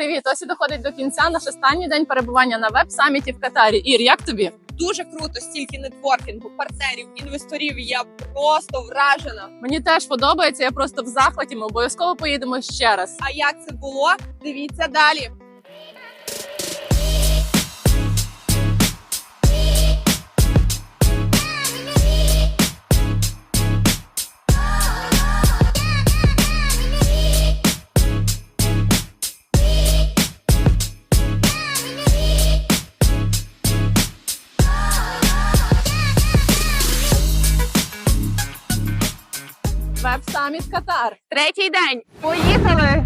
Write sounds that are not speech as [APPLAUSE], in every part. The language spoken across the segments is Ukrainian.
Привіт! Ось і доходить до кінця наш останній день перебування на веб-саміті в Катарі. Ір, як тобі? Дуже круто, стільки нетворкінгу, партнерів, інвесторів. Я просто вражена. Мені теж подобається. Я просто в захваті. Ми обов'язково поїдемо ще раз. А як це було? Дивіться далі. Веб-саміт Катар. Третій день. Поїхали!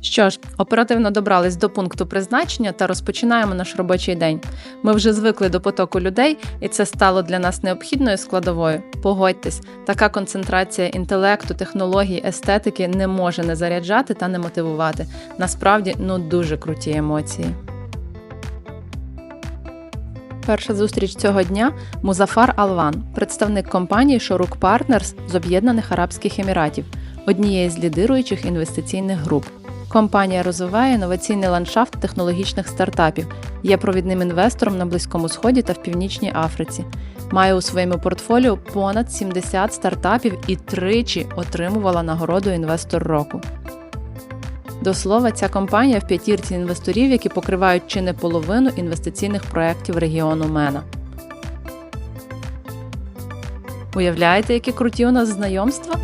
Що ж, оперативно добрались до пункту призначення та розпочинаємо наш робочий день. Ми вже звикли до потоку людей, і це стало для нас необхідною складовою. Погодьтесь, така концентрація інтелекту, технологій, естетики не може не заряджати та не мотивувати. Насправді, ну дуже круті емоції. Перша зустріч цього дня Музафар Алван, представник компанії Шорук Partners з Об'єднаних Арабських Еміратів, однієї з лідируючих інвестиційних груп. Компанія розвиває інноваційний ландшафт технологічних стартапів, є провідним інвестором на Близькому Сході та в Північній Африці. Має у своєму портфоліо понад 70 стартапів і тричі отримувала нагороду інвестор року. До слова, ця компанія в п'ятірці інвесторів, які покривають чи не половину інвестиційних проєктів регіону Мена. Уявляєте, які круті у нас знайомства?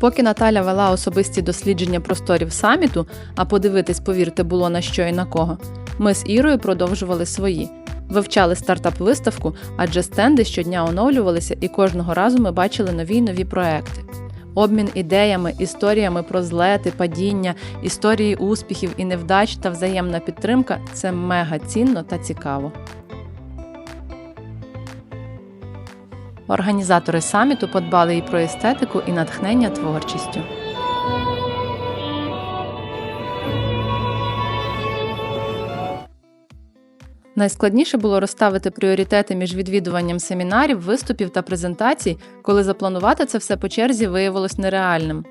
Поки Наталя вела особисті дослідження просторів саміту, а подивитись, повірте, було на що і на кого, ми з Ірою продовжували свої. Вивчали стартап-виставку, адже стенди щодня оновлювалися, і кожного разу ми бачили нові й нові проекти. Обмін ідеями, історіями про злети, падіння, історії успіхів і невдач та взаємна підтримка це мега цінно та цікаво. Організатори саміту подбали і про естетику, і натхнення творчістю. Найскладніше було розставити пріоритети між відвідуванням семінарів, виступів та презентацій, коли запланувати це все по черзі виявилось нереальним.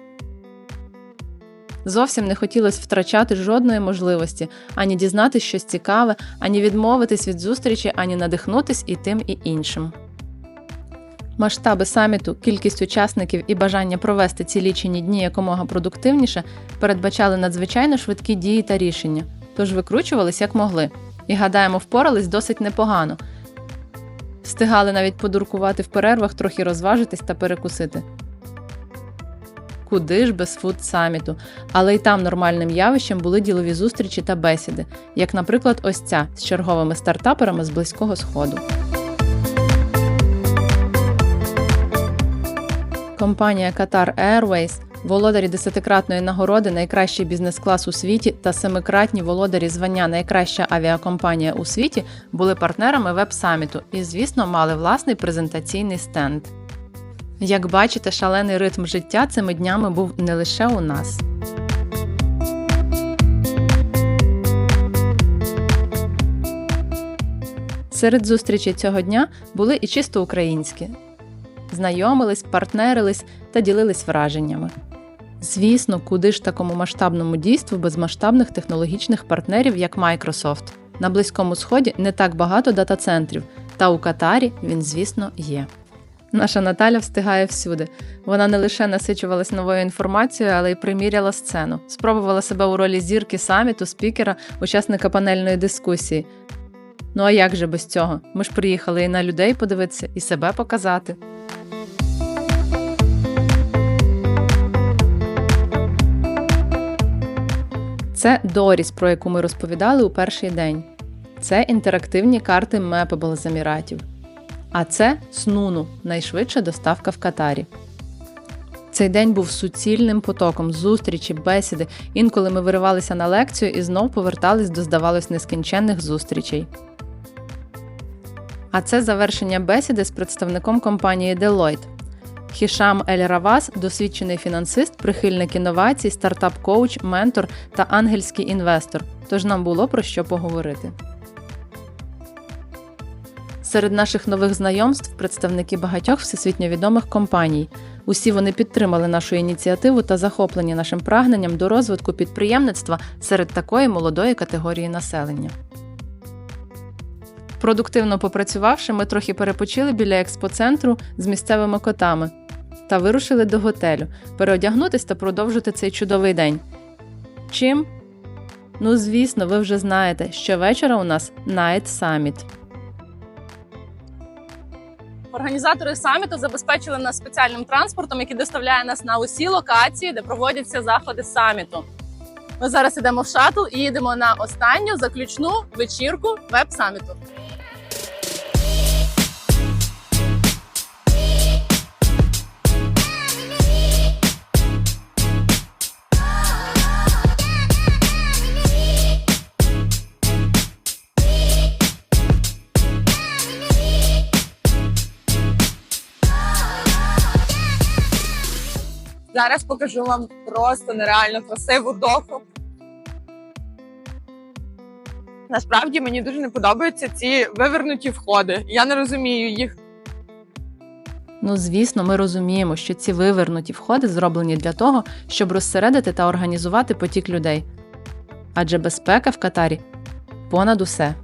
Зовсім не хотілося втрачати жодної можливості ані дізнатись щось цікаве, ані відмовитись від зустрічі, ані надихнутись і тим, і іншим. Масштаби саміту, кількість учасників і бажання провести ці лічені дні якомога продуктивніше передбачали надзвичайно швидкі дії та рішення, тож викручувались як могли. І гадаємо, впорались досить непогано. Встигали навіть подуркувати в перервах, трохи розважитись та перекусити. Куди ж без фуд саміту, але й там нормальним явищем були ділові зустрічі та бесіди, як, наприклад, ось ця з черговими стартаперами з Близького Сходу. Компанія Qatar Airways, володарі десятикратної нагороди Найкращий бізнес-клас у світі та семикратні володарі звання Найкраща авіакомпанія у світі були партнерами веб-саміту і, звісно, мали власний презентаційний стенд. Як бачите, шалений ритм життя цими днями був не лише у нас. Серед зустрічей цього дня були і чисто українські. Знайомились, партнерились та ділились враженнями. Звісно, куди ж такому масштабному дійству без масштабних технологічних партнерів, як Microsoft. На Близькому Сході не так багато дата-центрів, та у Катарі він, звісно, є. Наша Наталя встигає всюди. Вона не лише насичувалась новою інформацією, але й приміряла сцену. Спробувала себе у ролі зірки саміту, спікера, учасника панельної дискусії. Ну а як же без цього? Ми ж приїхали і на людей подивитися, і себе показати. Це Доріс, про яку ми розповідали у перший день. Це інтерактивні карти Mapable з Еміратів. А це Снуну найшвидша доставка в Катарі. Цей день був суцільним потоком зустрічі, бесіди. Інколи ми виривалися на лекцію і знов повертались до, здавалось, нескінченних зустрічей. А це завершення бесіди з представником компанії Deloitte. Хішам Ель Равас досвідчений фінансист, прихильник інновацій, стартап-коуч, ментор та ангельський інвестор. Тож нам було про що поговорити. Серед наших нових знайомств представники багатьох всесвітньо відомих компаній. Усі вони підтримали нашу ініціативу та захоплені нашим прагненням до розвитку підприємництва серед такої молодої категорії населення. Продуктивно попрацювавши, ми трохи перепочили біля експоцентру з місцевими котами та вирушили до готелю переодягнутись та продовжити цей чудовий день. Чим? Ну, звісно, ви вже знаєте, що вечора у нас Night Summit. Організатори саміту забезпечили нас спеціальним транспортом, який доставляє нас на усі локації, де проводяться заходи саміту. Ми зараз йдемо в шатл і їдемо на останню заключну вечірку веб-саміту. Зараз покажу вам просто нереально красиву доху. Насправді мені дуже не подобаються ці вивернуті входи. Я не розумію їх. Ну, звісно, ми розуміємо, що ці вивернуті входи зроблені для того, щоб розсередити та організувати потік людей. Адже безпека в Катарі понад усе.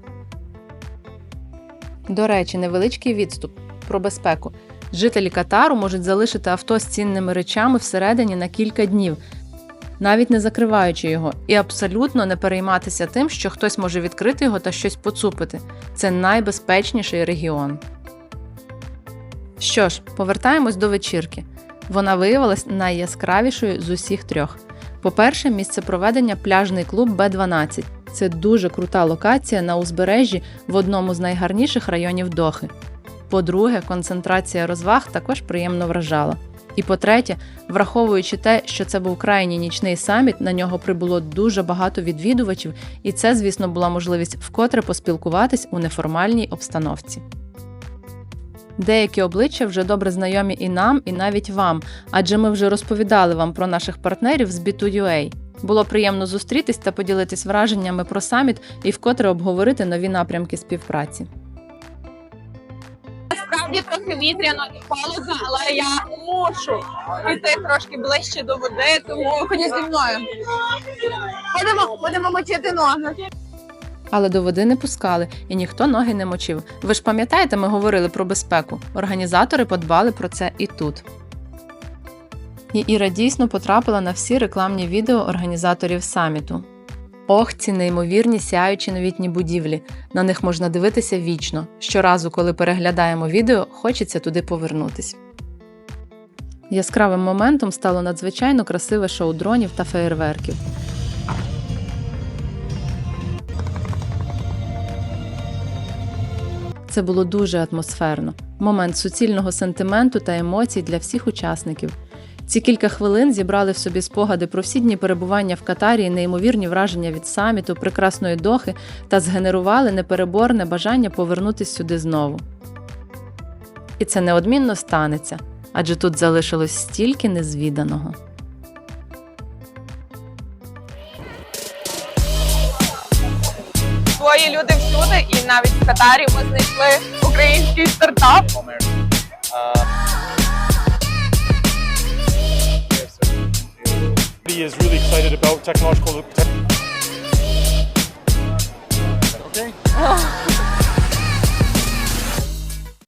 До речі, невеличкий відступ про безпеку. Жителі Катару можуть залишити авто з цінними речами всередині на кілька днів, навіть не закриваючи його, і абсолютно не перейматися тим, що хтось може відкрити його та щось поцупити. Це найбезпечніший регіон. Що ж, повертаємось до вечірки. Вона виявилась найяскравішою з усіх трьох. По-перше, місце проведення пляжний клуб Б12. Це дуже крута локація на узбережжі в одному з найгарніших районів Дохи. По-друге, концентрація розваг також приємно вражала. І по-третє, враховуючи те, що це був крайній нічний саміт, на нього прибуло дуже багато відвідувачів, і це, звісно, була можливість вкотре поспілкуватись у неформальній обстановці. Деякі обличчя вже добре знайомі і нам, і навіть вам, адже ми вже розповідали вам про наших партнерів з B2UA. Було приємно зустрітись та поділитись враженнями про саміт і вкотре обговорити нові напрямки співпраці. Насправді трохи вітряно і холодно, але я мушу піти трошки ближче до води, тому ходіть зі мною. Будемо, будемо мочити ноги. Але до води не пускали, і ніхто ноги не мочив. Ви ж пам'ятаєте, ми говорили про безпеку. Організатори подбали про це і тут. І Іра дійсно потрапила на всі рекламні відео організаторів саміту. Ох, ці неймовірні сяючі новітні будівлі. На них можна дивитися вічно. Щоразу, коли переглядаємо відео, хочеться туди повернутись. Яскравим моментом стало надзвичайно красиве шоу дронів та феєрверків. Це було дуже атмосферно. Момент суцільного сентименту та емоцій для всіх учасників. Ці кілька хвилин зібрали в собі спогади про всі дні перебування в Катарі, неймовірні враження від саміту, прекрасної дохи та згенерували непереборне бажання повернутися сюди знову. І це неодмінно станеться, адже тут залишилось стільки незвіданого. Свої люди всюди, і навіть в Катарі ми знайшли український стартап. He is really excited about technological. Tech- okay. [LAUGHS]